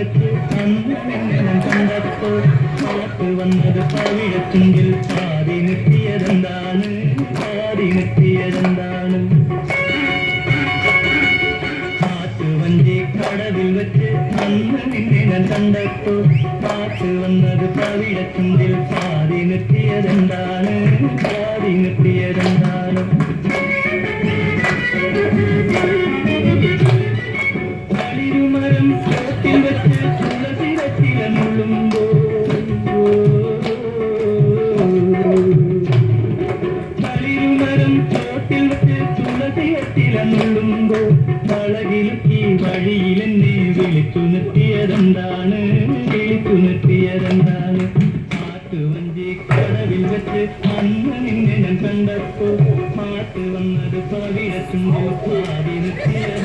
அகற்று தங்கத்தோல் வளர்ப்பு வந்தது பவிழத்துங்கில் பாதி நிற்பியதந்தானு பாதி நிற்பியதந்தானு காத்து வந்தே கடவில் வச்சு அன்று நின்றேன் தந்தத்தோல் பார்த்து வந்தது பவிழத்துங்கில் ഈ വഴിയിൽ എന്നെ വിളിച്ചു നിർത്തിയതെന്താണ് വിളിച്ചു നിർത്തിയതെന്താണ് മാട്ടുവഞ്ചി കടവിൽ വെച്ച് അന്ന് നിന്നെ ഞാൻ കണ്ടപ്പോൾ പാട്ട് വന്നത് പവിഴത്തുമ്പോൾ പാടി നിർത്തിയത്